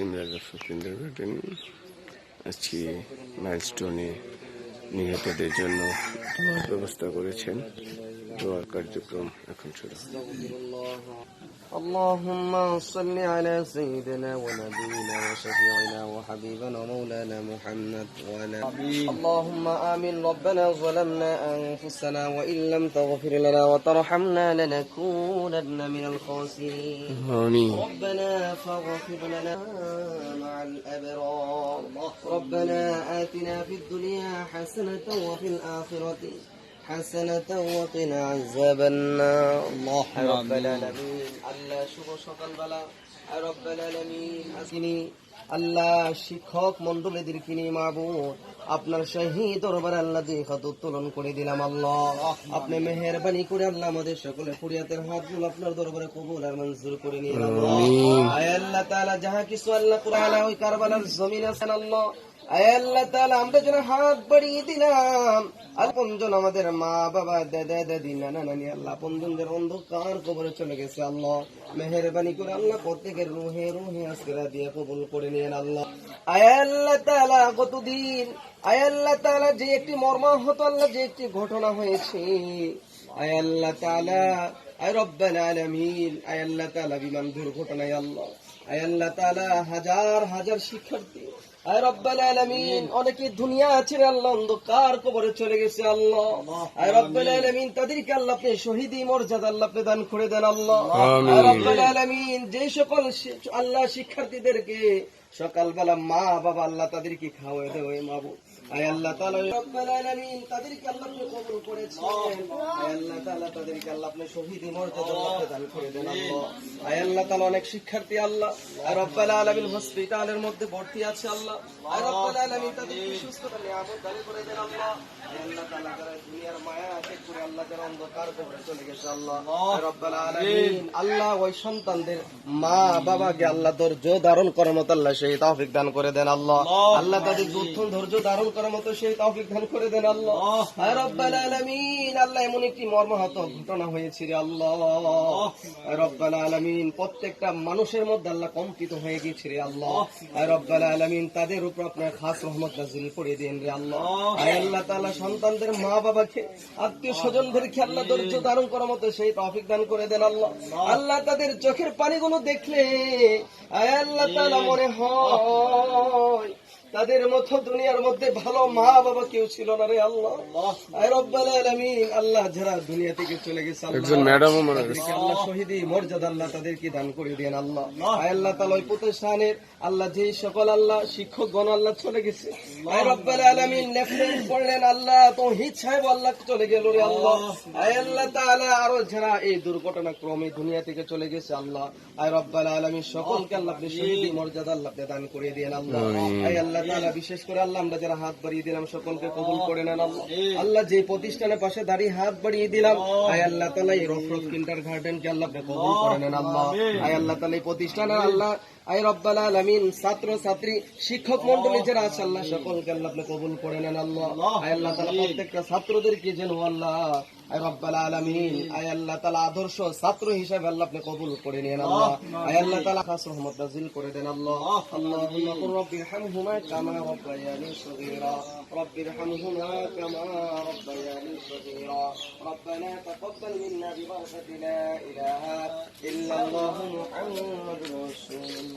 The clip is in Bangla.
সিমলা ফকিন্দ্র গার্ডেন আজকে মাইলস্টোনে নিহতদের জন্য ব্যবস্থা করেছেন। لكم اللهم صل على سيدنا ونبينا وشفيعنا وحبيبنا ومولانا محمد وعلى اللهم آمين. ربنا ظلمنا أنفسنا وإن لم تغفر لنا وترحمنا لنكونن من الخاسرين. آمين. ربنا فاغفر لنا مع الأبرار. ربنا آتنا في الدنيا حسنة وفي الآخرة. حسنة وقنا عذاب النار الله رب العالمين আল্লাহ শুভ সকালবেলা আর রব্বাল আলামিন আজকিনি আল্লাহ শিক্ষক মন্ডলীদেরকে নিয়ে মাহবুব আপনার শহীদ দরবার আল্লাহ দিয়ে হাত উত্তোলন করে দিলাম আল্লাহ। আপনি মেহেরবানি করে আল্লাহ আমাদের সকলে ফুরিয়াতের হাতগুলো আপনার দরবারে কবুল আর মঞ্জুর করে আল্লাহ। আয় আল্লাহ তাআলা যাহা কিছু আল্লাহ কুরআন ওই কারবালার জমিন আছেন আল্লাহ। আয় আল্লাহ তাআলা আমরা যেন হাত বাড়িয়ে দিলাম। আপনজন আমাদের মা বাবা দাদা দাদি নানা নানি আল্লাহ আপনজনদের অন্ধকার কবরে চলে গেছে আল্লাহ। মেহেরবানি করে আল্লাহ প্রত্যেকের রুহে রুহে আসরা দিয়ে কবুল করে নিয়েন আল্লাহ আয় তালা কতদিন? আয় তালা যে একটি মর্মাহত আল্লাহ, যে একটি ঘটনা হয়েছে। আয় আল্লাহ তাআলা, আয় রব্বান আলামিন আয় আল্লাহ তাআলা বিমান দুর্ঘটনায় আল্লাহ আয় আল্লাহ তাআলা হাজার হাজার শিক্ষার্থী আয় রব্বাল আলামিন অনেকে দুনিয়া ছেড়ে আল্লাহ অন্ধকার কবরে চলে গেছে আল্লাহ। আয় রব্বাল আলামিন তাদেরকে আল্লাহ আপনি শহীদি মর্যাদা আল্লাহ আপনি দান করে দেন আল্লাহ। আয় রব্বাল আলামিন যে সকল আল্লাহ শিক্ষার্থীদেরকে সকালবেলা মা বাবা আল্লাহ তাদেরকে খাওয়াই দেওয়া মাবু আয় আল্লাহ তাআলা রব্বাল আলামিন তাদেরকে আল্লাহ আপনি কবুল করেছেন। আল্লাহ তাআলা তাদেরকে আল্লাহ আপনি শহীদি মর্যাদা দান করে দেন আল্লাহ। আল্লাহ তাআলা অনেক শিক্ষার্থী আল্লাহ। রব্বাল আলামিন হসপিটালের মধ্যে ভর্তি আছে আল্লাহ। রব্বাল আলামিন তাদেরকে সুস্থতা নিয়ামত দান করে দেন আল্লাহ। আল্লাহ তাআলা দুনিয়ার মায়া আল্লাহ যারা অন্ধকার কবরে চলে গেছে আল্লাহ। রব্বাল আলামিন। আল্লাহ ওই সন্তানদের মা বাবাকে আল্লাহ ধৈর্য ধারণ করার মতো আল্লাহ সেই তৌফিক দান করে দেন আল্লাহ। আল্লাহ তাদের ধৈর্য ধারণ করার মতো সেই তৌফিক দান করে দেন আল্লাহ। রব্বাল আলামিন। আল্লাহ এমন একটি মর্মাহত ঘটনা হয়েছে রে আল্লাহ। রব্বাল আলামিন। প্রত্যেকটা মানুষের মধ্যে আল্লাহ কম্পিত হয়ে গেছে রে আল্লাহ। রব্বাল আলামিন তাদের উপর আপনার খাস রহমত নাজিল করে দেন রে আল্লাহ। আল্লাহ তাআলা সন্তানদের মা বাবাকে আত্মীয় স্বজনদেরকে আল্লাহ ধৈর্য ধারণ করার মতো সেই তফিক দান করে দেন আল্লাহ। আল্লাহ তাদের চোখের পানিগুলো দেখলে আল্লাহ তারা মনে হয়। তাদের মতো দুনিয়ার মধ্যে ভালো মা বাবা কেউ ছিল না রে আল্লাহ। আয় রব্বাল আলামিন আল্লাহ যারা দুনিয়া থেকে চলে গেছে আল্লাহ মনে আল্লাহ শহীদি মর্যাদা আল্লাহ তাদেরকে দান করে দেন আল্লাহ। আল্লাহ। তাআলা ওই প্রতিষ্ঠানের আল্লাহ যেই সকল আল্লাহ শিক্ষক গণ আল্লাহ চলে গেছে। রব্বাল আলামিন লেফটেন্যান্ট পড়লেন আল্লাহ তৌহিদ সাহেব আল্লাহ চলে গেল রে আল্লাহ। আল্লাহ। তাআলা আরও যারা এই দুর্ঘটনা ক্রমে দুনিয়া থেকে চলে গেছে আল্লাহ। আয় রব্বাল আলামিন সকলকে আল্লাহ আপনি শহীদি মর্যাদা আল্লাহ দান করে দেন আল্লাহ। আয় আল্লাহ তাআলা বিশেষ করে আল্লাহ আমরা যারা হাত বাড়িয়ে দিলাম সকলকে কবুল করে নেন। আল্লাহ যে প্রতিষ্ঠানের পাশে দাঁড়িয়ে হাত বাড়িয়ে দিলাম আয় আল্লাহ তাআলা এই রফরত কিন্ডার গার্ডেন কে আল্লাহ কবুল করে নেন আল্লাহ। আয় আল্লাহ তাআলা এই প্রতিষ্ঠানের আল্লাহ আয় রব্বাল আলামিন ছাত্র ছাত্রী শিক্ষক মন্ডলী যারা আছে আল্লাহ সকলকে আল্লাহ আপনি কবুল করে নেন আল্লাহ আয় আল্লাহ তাআলা প্রত্যেকটা ছাত্রদেরকে যেন আল্লাহ আয় রব্বাল আলামিন আয় আল্লাহ তাআলা আদর্শ ছাত্র হিসেবে আল্লাহ আপনি কবুল করে নেন আল্লাহ আয় আল্লাহ তাআলা খাস রহমত নাজিল করে দেন আল্লাহ আল্লাহুম্মা কুর রব্বি ইরহামহুমা কামা রাব্বায়ানি সগীরা রব্বি ইরহামহুমা কামা রাব্বায়ানি সগীরা ربنا تقبل منا ببركة لا إله إلا الله محمد رسول الله